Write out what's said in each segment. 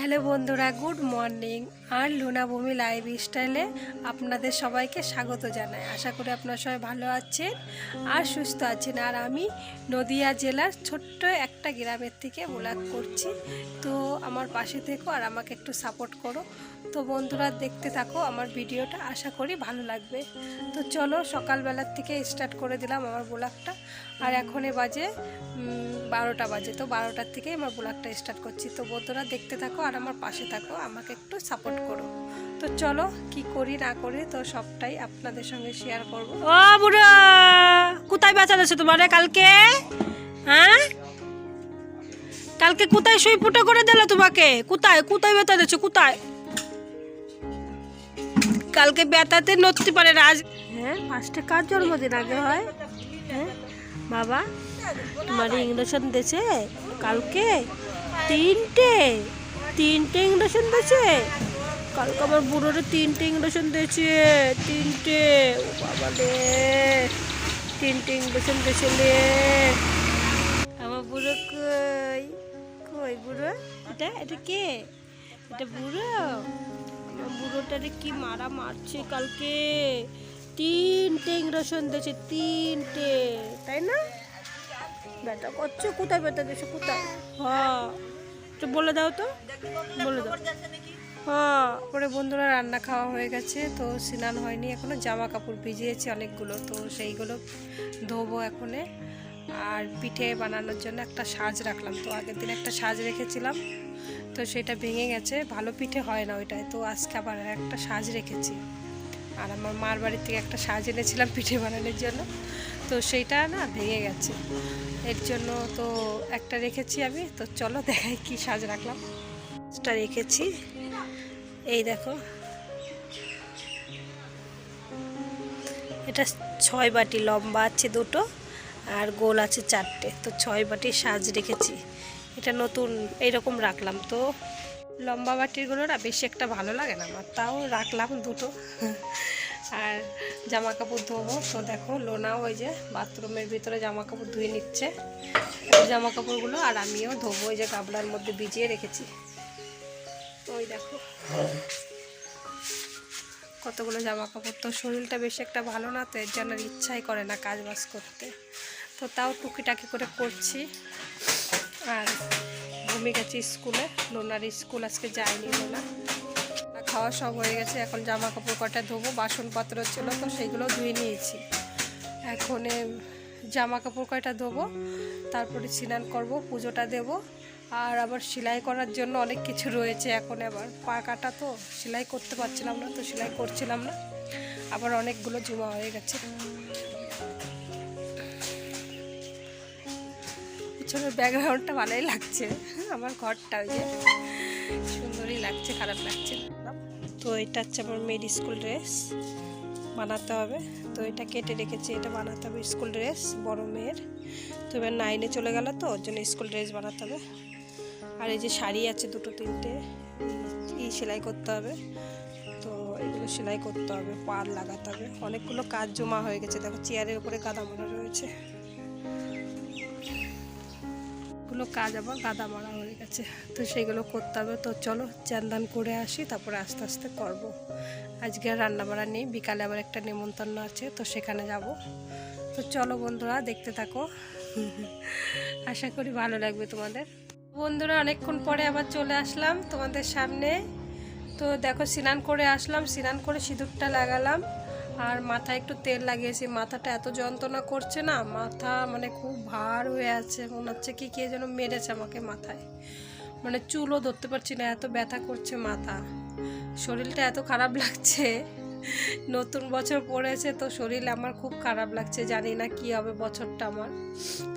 Hello বন্ধুরা good morning আর Luna Bhumi live স্টাইলে আপনাদের সবাইকে স্বাগত জানাই। আশা করি আপনারা সবাই ভালো আছেন আর সুস্থ আছেন। আর আমি নদিয়া জেলার ছোট্ট একটা গ্রামের থেকে ব্লগ করছি। তো আমার পাশে থেকো আর আমাকে একটু সাপোর্ট করো। তো বন্ধুরা, দেখতে থাকো আমার ভিডিওটা, আশা করি ভালো লাগবে। তো চলো সকালবেলার থেকে স্টার্ট করে দিলাম আমার ব্লগটা। আর এখনই বাজে বারোটা বাজে। তো বারোটার থেকেই আমার ব্লগটা স্টার্ট করছি। তো বন্ধুরা, দেখতে থাকো আর আমার পাশে থাকো, আমাকে একটু সাপোর্ট করো। তো চলো, কি করি না করি তো সবটাই আপনাদের সঙ্গে শেয়ার করব। ও বুড়া, কোথায় বেচা দিয়েছ তোমার কালকে? হ্যাঁ? কালকে কোথায় শুই ফুটো করে দিল তোমাকে? কোথায় কোথায় বেতা দিয়েছ? কোথায়? কালকে বেতাতে নড়তে পারে আজ হ্যাঁ পাঁচটা কার জন্মদিন আগে হয়? হ্যাঁ? বাবা, তোমার ইংরেশন দিয়েছে কালকে? তিনটে। তিনটে ইংরেশন দিয়েছে। কালকে আমার বুড়োরে তিনটে ইংরেশন দিয়েছে। তিনটে। বাবা রে। তিনটে ইংরেশন দিয়েছে আমার বুড়ো কই? কই বুড়ো? এটা? এটা কে? এটা বুড়ো? আমার বুড়োটারে কি মারা মারছে কালকে? তিনটে ইংরেশন দিয়েছে, তিনটে। তাই না? ব্যথা করছে কোথায়? ব্যথা দিয়েছে কোথায়? হ্যাঁ একটু বলে দাও তো। বলে দাও। হ্যাঁ পরে বন্ধুরা রান্না খাওয়া হয়ে গেছে, তো স্নান হয়নি এখনও জামা কাপড় ভিজিয়েছি অনেকগুলো, তো সেইগুলো ধোবো এখনে। আর পিঠে বানানোর জন্য একটা সাজ রাখলাম, তো আগের দিন একটা সাজ রেখেছিলাম, তো সেটা ভেঙে গেছে, ভালো পিঠে হয় না ওইটায়, তো আজকে আবার একটা সাজ রেখেছি। আর আমার মার বাড়ির থেকে একটা সাজ এনেছিলাম পিঠে বানানোর জন্য তো সেইটা না ভেঙে গেছে। এর জন্য তো একটা রেখেছি আমি, তো চলো দেখাই কি সাজ রাখলাম। সাজটা রেখেছি। এই দেখো। এটা ছয় বাটি, লম্বা আছে দুটো আর গোল আছে চারটে। তো ছয় বাটি সাজ রেখেছি। এটা নতুন, এইরকম রাখলাম। তো লম্বা বাটিরগুলো না বেশি একটা ভালো লাগে না, আমার। তাও রাখলাম দুটো। আর জামা কাপড় ধোবো। তো দেখো লোনা ওই যে বাথরুমের ভিতরে জামা কাপড় ধুয়ে নিচ্ছে। জামা কাপড়গুলো আর আমিও ধোবো ওই যে গাবলার মধ্যে ভিজিয়ে রেখেছি। ওই দেখো, কতগুলো জামা কাপড় তো শরীরটা বেশি একটা ভালো না, তো এর জন্য ইচ্ছাই করে না কাজ বাজ করতে। তো তাও টুকিটাকি করে করছি। আর ঘুমিয়ে গেছি স্কুলে, লোনার স্কুল আজকে যায়নি লোনা। খাওয়া সব হয়ে গেছে। এখন জামা কাপড় কটা ধোবো, বাসনপত্র ছিল তো সেইগুলো ধুয়ে নিয়েছি। এখন জামা কাপড় কয়টা ধোবো, তারপরে স্নান করব, পুজোটা দেব। আর আবার সেলাই করার জন্য অনেক কিছু রয়েছে এখন আবার। পাকাটা তো সেলাই করতে পারছিলাম না, তো সেলাই করছিলাম না। আবার অনেকগুলো জমা হয়ে গেছে। পিছনের ব্যাকগ্রাউন্ডটা ভালোই লাগছে। আমার ঘরটা ওই যে সুন্দরই লাগছে, খারাপ লাগছে না। তো এটা হচ্ছে আমার মেয়ের স্কুল ড্রেস। বানাতে হবে। তো এটা কেটে রেখেছি, এটা বানাতে হবে স্কুল ড্রেস, বড় মেয়ের। তো এবার নাইনে চলে গেল তো, ওর জন্য স্কুল ড্রেস বানাতে হবে। আর এই যে শাড়ি আছে দুটো, তিনটে ই সেলাই করতে হবে। তো এগুলো সেলাই করতে হবে পার লাগাতে হবে। অনেকগুলো কাজ জমা হয়ে গেছে। দেখো, চেয়ারের উপরে গাদা মারা রয়েছে। গুলো কাজ আবার গাদা মারা হয়ে গেছে। তো সেগুলো করতে হবে। তো চলো, চান্দান করে আসি, তারপরে আস্তে আস্তে করব। আজকে আর রান্না বাড়া নেই, বিকালে আবার একটা নেমন্তন্ন আছে, তো সেখানে যাব। তো চলো বন্ধুরা, দেখতে থাকো। আশা করি ভালো লাগবে তোমাদের। বন্ধুরা, অনেকক্ষণ পরে আবার চলে আসলাম তোমাদের সামনে। তো দেখো, স্নান করে আসলাম, স্নান করে সিঁদুরটা লাগালাম। আর মাথায় একটু তেল লাগিয়েছি। মাথাটা এত যন্ত্রণা করছে না, মাথা মানে খুব ভার হয়ে আছে। মনে হচ্ছে কি, কে যেন মেরেছে আমাকে মাথায়। মানে চুলও ধরতে পারছি না, এত ব্যথা করছে মাথা। শরীরটা এত খারাপ লাগছে। নতুন বছর পড়েছে, তো শরীর আমার খুব খারাপ লাগছে। জানি না কি হবে বছরটা আমার,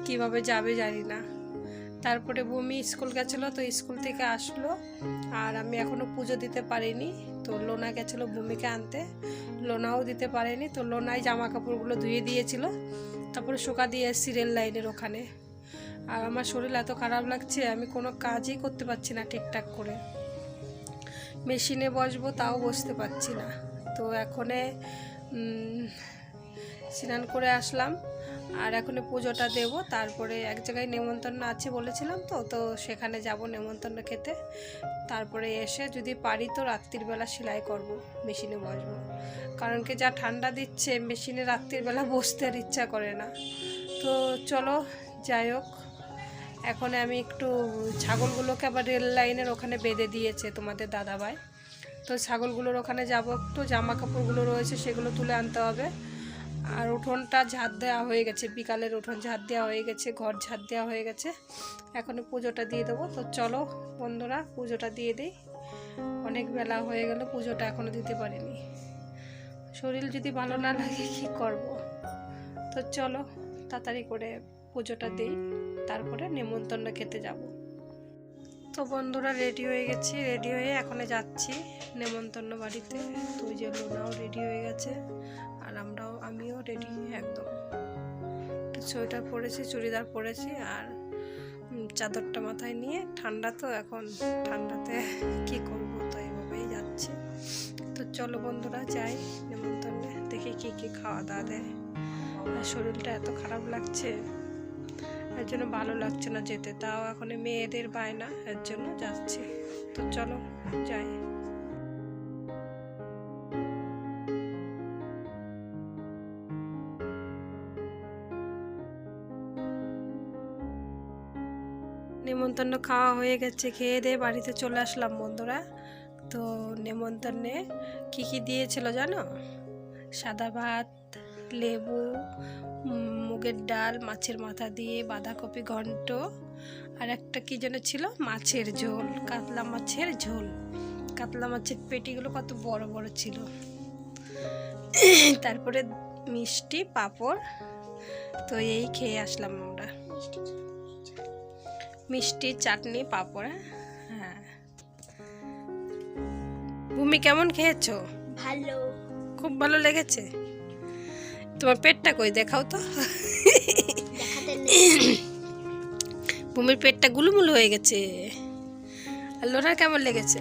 কীভাবে যাবে জানি না। তারপরে ভূমি স্কুল গেছিল, তো স্কুল থেকে আসলো। আর আমি এখনও পুজো দিতে পারিনি। তো লোনা গেছিল ভূমিকে আনতে। লোনাও দিতে পারেনি, তো লোনাই জামা কাপড়গুলো ধুয়ে দিয়েছিল। তারপরে শোকা দিয়ে এসছি রেল লাইনের ওখানে। আর আমার শরীর এত খারাপ লাগছে, আমি কোনো কাজই করতে পারছি না ঠিকঠাক করে। মেশিনে বসবো, তাও বসতে পারছি না। তো এখনে স্নান করে আসলাম। আর এখন পুজোটা দেব। তারপরে এক জায়গায় নেমন্তন্ন আছে বলেছিলাম তো তো সেখানে যাব নেমন্তন্ন খেতে। তারপরে এসে যদি পারি তো রাত্রিবেলা সেলাই করব, মেশিনে বসবো। কারণ কি যা ঠান্ডা দিচ্ছে, মেশিনে রাত্রিবেলা বসতে আর ইচ্ছা করে না। তো চলো, যাই হোক। এখন আমি একটু ছাগলগুলোকে আবার রেল লাইনের ওখানে বেঁধে দিয়েছে তোমাদের দাদাভাই। তো ছাগলগুলোর ওখানে যাব একটু, জামা কাপড়গুলো রয়েছে সেগুলো তুলে আনতে হবে। আর উঠোনটা ঝাড় দেওয়া হয়ে গেছে, বিকালের উঠোন ঝাড় দেওয়া হয়ে গেছে, ঘর ঝাড় দেওয়া হয়ে গেছে। এখন পুজোটা দিয়ে দেবো। তো চলো বন্ধুরা, পুজোটা দিয়ে দিই। অনেক বেলা হয়ে গেল, পুজোটা এখনও দিতে পারিনি। শরীর যদি ভালো না লাগে, কী করব? তো চলো তাড়াতাড়ি করে পুজোটা দিই, তারপরে নেমন্তন্ন খেতে যাব। তো বন্ধুরা রেডি হয়ে গেছি রেডি হয়ে এখনে যাচ্ছি নেমন্তন্ন বাড়িতে। তো ওই যে লোনাও রেডি হয়ে গেছে, আর আমরাও আমিও রেডি একদম। সোয়েটার পরেছি, চুড়িদার পরেছি আর চাদরটা মাথায় নিয়ে ঠান্ডা তো এখন, ঠান্ডাতে কি করব তো এইভাবেই যাচ্ছি। তো চলো বন্ধুরা যাই, নেমন্তন্নে দেখি কি কি খাওয়া দাওয়া দেয়। আর শরীরটা এত খারাপ লাগছে, এর জন্য ভালো লাগছে না যেতে, তাও এখন মেয়েদের বায়না, এর জন্য যাচ্ছি। তো চলো যাই। নেমন্তন্ন খাওয়া হয়ে গেছে, খেয়ে দিয়ে বাড়িতে চলে আসলাম বন্ধুরা। তো নেমন্তন্নে কী কী দিয়েছিল জানো? সাদা ভাত, লেবু মুগের ডাল, মাছের মাথা দিয়ে, বাঁধাকপি ঘন্ট, আর একটা কি যেন ছিল? মাছের ঝোল, কাতলা মাছের ঝোল। কাতলা মাছের পেটিগুলো কত বড় বড় ছিল। তারপরে মিষ্টি, পাঁপড়, তো এই খেয়ে আসলাম আমরা। মিষ্টি চাটনি পাপড় হ্যাঁ? ভূমি কেমন খেয়েছো? ভালো। খুব ভালো লেগেছে? তোমার পেটটা কই? দেখাও তো। ভূমির পেটটা গুলুমুলু হয়ে গেছে। আর লোনার কেমন লেগেছে?